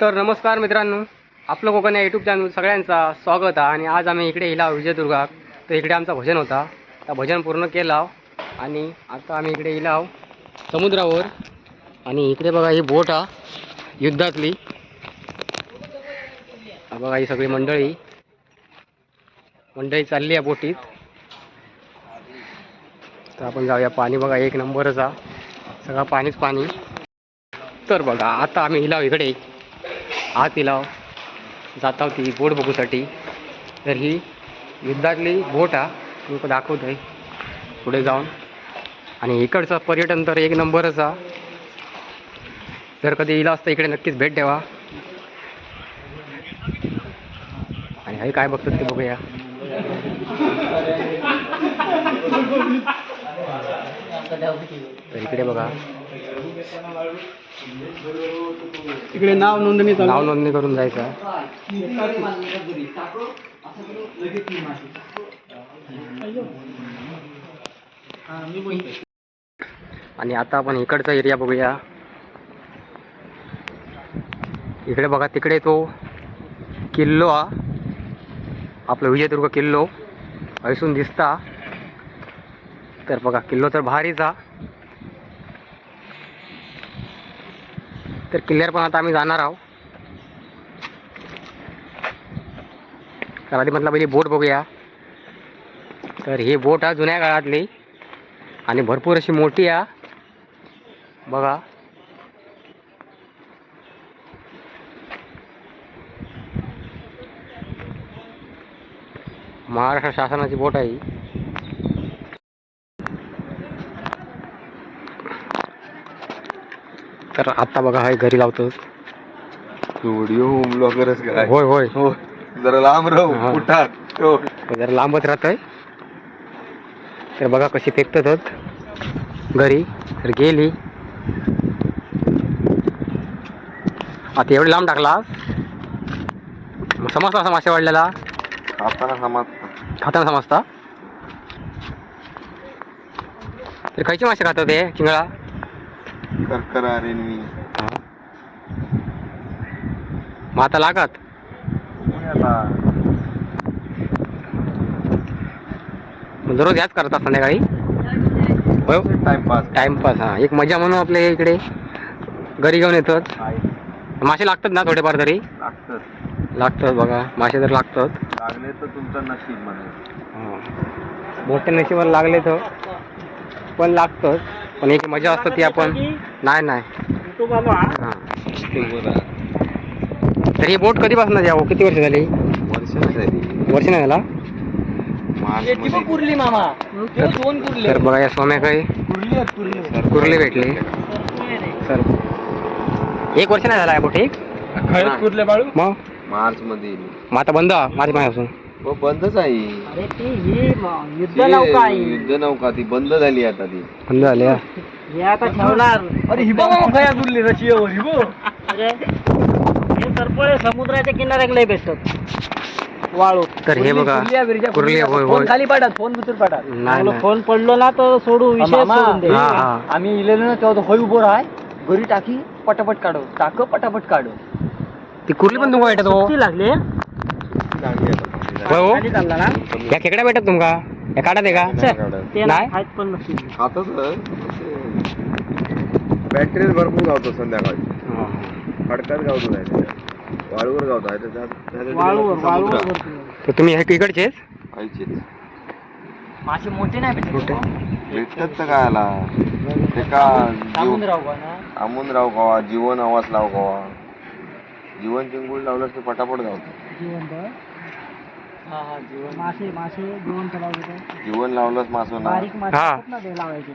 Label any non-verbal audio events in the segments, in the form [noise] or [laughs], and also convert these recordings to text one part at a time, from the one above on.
तर नमस्कार मित्रांनो आपलं कोकण या यूट्यूब चॅनल सगळ्यांचा स्वागत आहे. आणि आज आम्ही इकडे इला विजयदुर्गा. तर इकडे आमचा भजन होता. त्या भजन पूर्ण केला. आणि आता आम्ही इकडे इलाव समुद्रावर. आणि इकडे बघा ही बोट हा युद्धातली. बघा ही सगळी मंडळी. मंडळी चालली आहे बोटीत. तर आपण जाऊया. पाणी बघा एक नंबरच हा सगळा पाणीच पाणी. तर बघा आता आम्ही इलाव इकडे आत इलाव जात आहोत ती बोट बघूसाठी. तर ही युद्धातली बोट हा मी तो दाखवत आहे पुढे जाऊन. आणि इकडचं पर्यटन तर एक नंबरच हा. जर कधी इला असतं इकडे नक्कीच भेट द्यावा. आणि हे काय बघतात ते बघूया. [laughs] तर इकडे बघा. इकडे नाव नोंदणी नाव नोंदणी करून जायचं. आणि आता आपण इकडचा एरिया बघूया. इकडे बघा तिकडे तो किल्लो हा. आपला विजयदुर्ग किल्लो. ऐसून दिसता. तर बघा किल्लो तर भारीच हा. तर किल्ल्यावर पण आता आम्ही जाणार आहोत. तर आधी म्हटलं पहिली बोट बघूया. तर ही बोट आहे जुन्या काळातली आणि भरपूर अशी मोठी आहे बघा. महाराष्ट्र शासनाची बोट आहे तर आता बघा हे घरी लावतोस. व्हिडिओ ब्लॉगरच काय होय होय. हो जरा लांब राहू हा. कुठात हो. जरा लांबच राहतोय. तर बघा कशी फेकतात. घरी. तर गेली. आता एवढे लांब टाकला मग समजला असा मासे वाढलेला? खाताना समाज खाताना समजता? तर खायचे मासे खातात ते चिंगळा? करकर अरे मी मग आता लागत? मग दररोज याच करतात संध्याकाळी? होय. टाइमपास टाइमपास हा. एक मजा म्हणून आपल्या इकडे. घरी घेऊन येतात. मासे लागतात ना थोडेफार तरी? लागत लागतात बघा. मासे तर लागतात. लागले तर तुमचं नशीब म्हणे मोठ्या नशिबाला लागले तर पण लागतं पण एक मजा असतं ती आपण नाही नाही. हा. तर ही बोट कधीपासून द्यावं किती वर्ष झाली वर्ष झाली? वर्ष नाही झाला? मार्च मध्ये कुर्ली मामा. तर दोन कुर्ले. तर बघा या सोम्या काही कुर्ली आहेत कुर्ली. कुर्ले भेटले. सर. एक वर्ष नाही झाला आहे बोट एक खरंच कुर्ले बाळू? मग? मार्च मध्ये मग आता बंद माझी महिन्यापासून हो बंदच आहे. अरे ती ही युद्ध ते नौका आहे. युद्ध नौका ती बंद झाली आता ती. बंद झाले हा. हे आता ठेवणार. अरे खया कुर्ली रशियावर अरे हे सरपळे समुद्राच्या किनाऱ्याक लय भेटतात. वाळू. तर हे बघा कुर्ली होय होय. खाली पाठत फोन भीतर नाही, नाही. फोन पडलो ना तर सोडू विषय सोडून दे. हा, हा. आम्ही इलेलो ना तेव्हा होय उभो राहाय घरी टाकी पटापट काढू. टाक पटापट काढू. ती कुर्ली पण तुमका भेटत हो लागले. होय हो या खेकड्या भेटत तुमका? या काढा ते का? नाही खातच बॅटरीज भरपूर गावतो संध्याकाळी. हा. खडकात गावतो नाही. वाळूवर गावतो. आहे त्याच्यात-. तर तुम्ही हे इकडचेच आईचेच. मासे मोठे नाही भेटत भेटतात तर काय आला ते का सांगून जीव- राहू का ना? थांबून राहू कवा जीवन आवाज लाव कवा जीवन चिंगूळ लावलं तर पटापट गावतो. जिवंत. हा हा जीवन मासे मासे जिवंत लावले जीवन लावलंच मासो ना बारीक मासे हा. असतात ना ते लावायचे?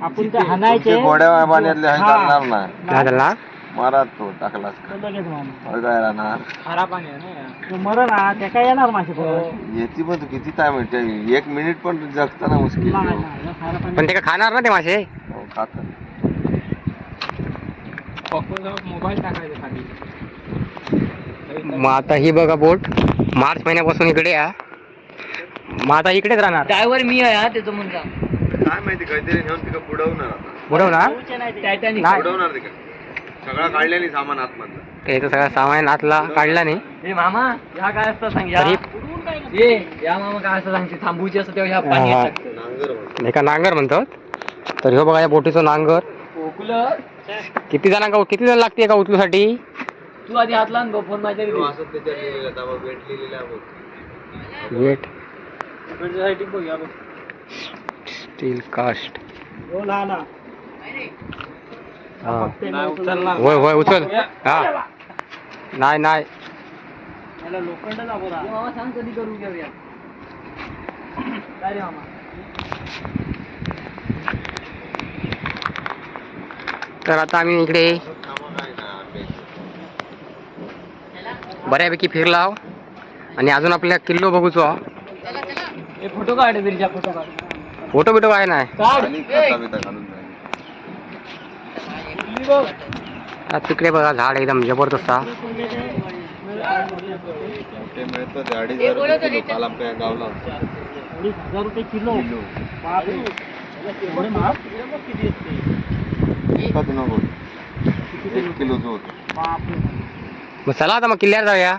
आपण ते हाणायचे तुमचे गोड्या पाण्यातले हाय हा. चालणार ना काय झालं ना मारा तो टाकलास लगेच होय काय राहणार खारा पाणी आहे ना मर ना त्या काय येणार मासे परत? येते पण तू किती टाइम एक मिनिट पण जगताना मुश्किल. नाही, आहे. नाही, खारा पाणी पण ते खाणार ना ते मासे? हो, खातं. मोबाईल टाकायचा खाली. मग आता ही बघा बोट. मार्च महिन्यापासून इकडे या. मग आता इकडेच राहणार. ड्रायव्हर मी आहे हा त्याचं मुलगा. काय माहिती काहीतरी नेऊन तिकडे बुडवणार. आता बुडवणार? टायटॅनिक नाही. बुडवणार तिकडे. सगळा काढलेली सामान आतमधलं. तर याचं सगळं सामान आतला काढला नाही. हे मामा ह्या काय असतं सांग या तरी- ये या मामा काय असतं सांगते थांबूची असतं तेव्हा ह्या पाणी. टाकतं. नांगर. एका नांगर म्हणतात. तर ह्यो बघा या बोटीचं नांगर. ओकुलं किती जणांका किती जण लागते का उचलूसाठी तू आधी हात लावून बघ फोन माझ्या असं त्याच्यात लिहिलेलं वेट लिहिलेलं. वेट? साठी बघ या बघ. स्टील कास्ट हो हा. उचलणार होय होय उचल हा. नाही नाही. याला लोखंड दाखवला मामा सांग कधी करून घेऊया. काय रे मामा? तर आता आम्ही इकडे कामं काय नाही, आंबे. बऱ्यापैकी फिरला आहो. आणि अजून आपल्या किल्लो बघूचो आहो. फोटो काढ बिरजा फोटो काढ. फोटो बिटो काय नाही. तिकडे बघा झाड एकदम जबरदस्त किलो. काल? मग चला आता मग किल्ल्यावर जाऊया.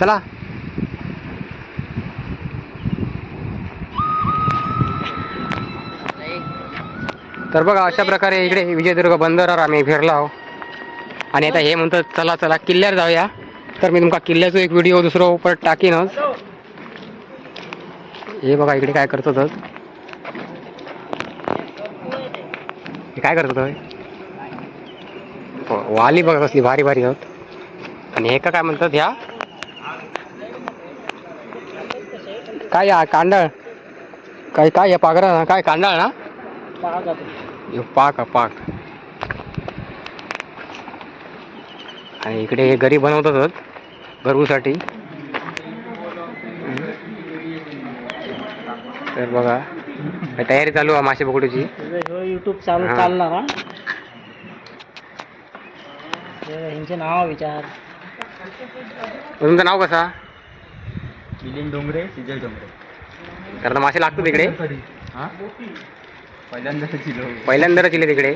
चला. तर बघा अशा प्रकारे इकडे विजयदुर्ग बंदरावर आम्ही फिरलो आहो. आणि आता हे म्हणतात चला चला किल्ल्यावर जाऊया. तर मी तुमका किल्ल्याचा एक व्हिडिओ दुसरं परत टाकीनच. हे बघा इकडे काय करतो तर काय करतो वाली बघा कसली भारी भारी आहेत आणि हे काय म्हणतात ह्या? काय या कांदळ? काय काय या पागरा काय कांदळ ना? पाक पाक. आणि इकडे हे घरी बनवतातच घरगुसाठी तर बघा तयारी चालू आहे मासे पकडूची. युट्यूब चालू. चालणार ह्यांचे नाव विचार. तुमचं नाव कसा? मिलिंद डोंगरे सिजल डोंगरे. तर आता मासे लागतो तिकडे पहिल्यांदा किलो पहिल्यांदा चिले तिकडे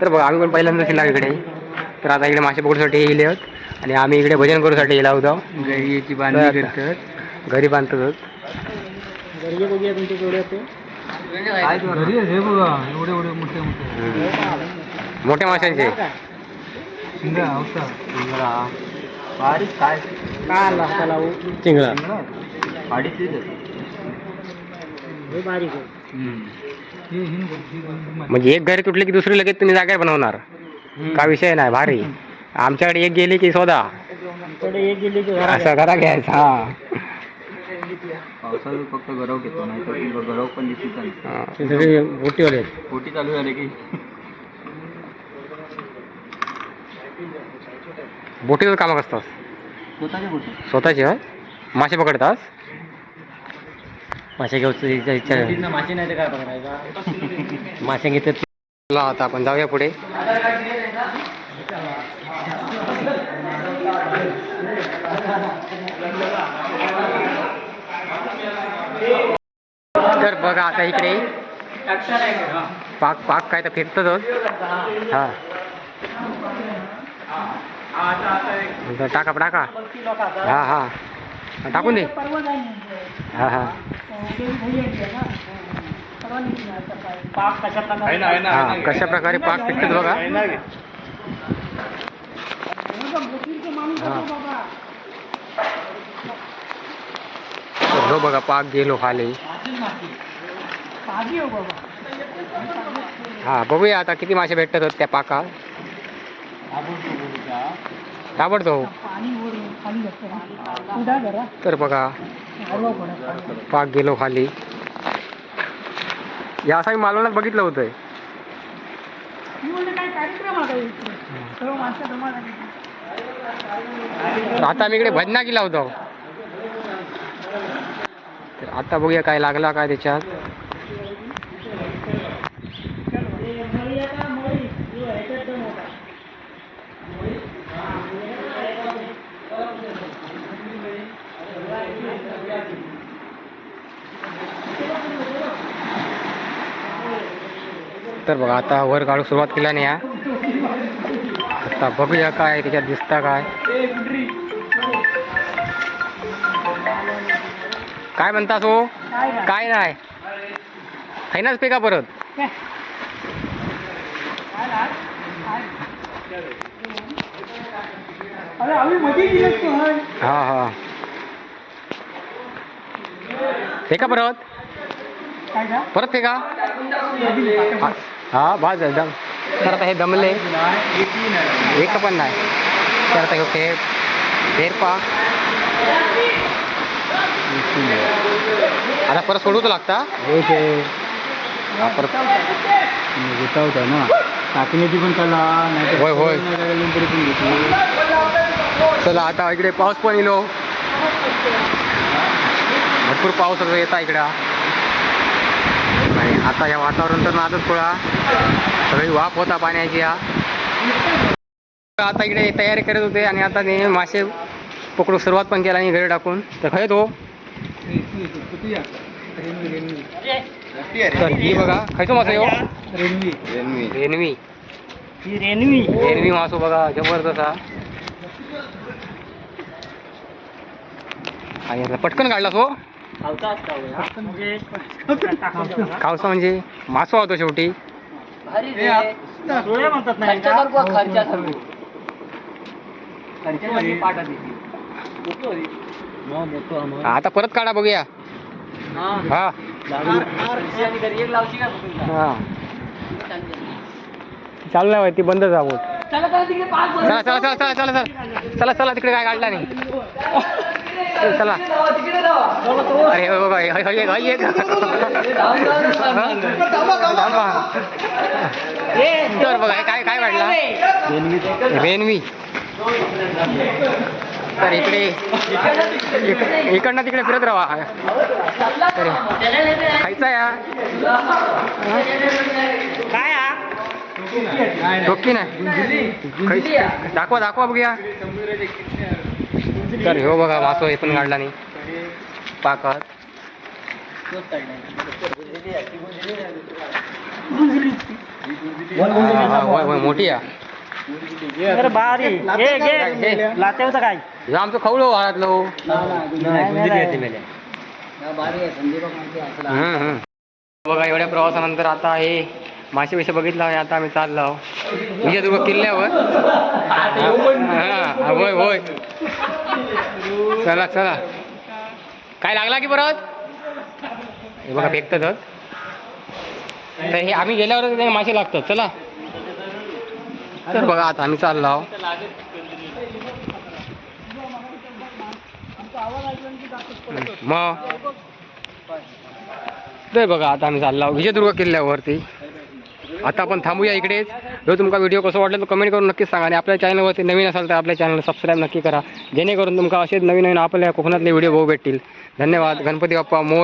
तर बघा आम्ही पण पहिल्यांदा शिल्ला इकडे. तर आता इकडे मासे पकडूसाठी येईल आहोत. आणि आम्ही इकडे भजन करूसाठी येला होतो. घरी याची बांधणी करतात. घरी हे बघा एवढे एवढे मोठे मोठे. मोठ्या माशांचे. बारीक काय? हो? चिंगळा अडीच हे बारीक आहे म्हणजे एक घरी तुटली की दुसरी लगेच तुम्ही जागेवर बनवणार. का विषय नाही भारी. आमच्याकडे एक गेली की सोदा आमच्याकडे एक गेली की घरात असं करा घ्यायचा हा. पावसाळ्यात फक्त गरव घेतो नाही तर गरव पण दिसत नाही. हा, पोटी चालू झाले की. बोटीवर कामं पोटी स्वतःचे होय? मासे पकडतात. मासे घ्यायचं इच्छा इच्छा मासे नाही तर काय पकडायचा? [laughs] मासे घेतात. चला आता आपण जाऊया पुढे. तर बघा आता इकडे. पाक पाक काय तर फिरतच हा. टाका टाका. हा हा. टाकून दे. हा हा. कशा प्रकारे पाक पिकतात बघा. हो. बघा पाक गेलो खाली. हा बघूया आता किती मासे भेटतात त्या पाका ताबडतोब. तर बघा पाक गेलो खाली. या असं मी मालवणात बघितलं होतं आता मी इकडे भजना केला होतो तर आता बघूया काय लागला काय त्याच्यात. तर बघा आता वर काढू सुरुवात केल्याने या. आता बघूया काय त्याच्यात दिसता काय. काय म्हणतास हो काय नाही. फायनाच पे का परत. हा हा. फेका परत. परत फेका. हा- हा बाज एकदम तर आता हे दमले. एक पण नाही. तर आता हे फेर फेरपा आता परत सोडू तर लागता हा परत. घेता होता ना. टाकण्याची पण कला नाही होय, होय. तरी पण घेतली. चला आता इकडे पाऊस पण येलो. भरपूर पाऊस येता इकडं. आणि आता या वातावरण तर नादच थोडा सगळी वाफ होता पाण्याची हा आता इकडे तयारी करत होते आणि आता ते मासे पकडू सुरुवात पण केला आणि घरी टाकून. तर खय तो. तर ही बघा. खायचो मासा येऊ रेनवी ही रेल्वे रेनवी मासो बघा जबरदस्त हा. आणि पटकन काढला खावसा म्हणजे मासो होतो शेवटी. आता परत काढा बघूया. हा. चालू नाही ती बंद जा चला चला चला चला चला चला चला चला चला तिकडे काय काढला नाही. चला. अरे बघा थांबा. तर बघा काय काय काढला रेनवी. तर इकडे इक- इकडनं तिकडे फिरत राहा. तर खायचा या काय? डोकी नाही. दाखवा दाखवा बघूया. तर हो बघा वासो हे पण काढला नाही. पाकत मोठी काय? आमचं खवलो घरातलो हो. बघा एवढ्या प्रवासानंतर आता हे मासे बिशे बघितलं आणि आता आम्ही चाललो विजयदुर्ग किल्ल्यावर. हा होय होय. चला चला. काय लागला की परत? हे बघा फेकतात तर हे आम्ही गेल्यावर ते मासे लागतात. चला. तर बघा आता आम्ही चाललो आहो. मग? बघा आता आम्ही चाललो विजयदुर्ग किल्ल्यावरती. आता आपण थांबूया इकडेच जर तुमका व्हिडिओ कसं वाटलं तर कमेंट करून नक्कीच सांगा. आणि आपल्या चॅनलवरती नवीन असाल तर आपल्या चॅनल सबस्क्राईब नक्की करा. जेणेकरून तुमका असेच नवीन नवीन आपल्या कोकणातले व्हिडिओ बघू भेटतील. धन्यवाद. गणपती बाप्पा मोर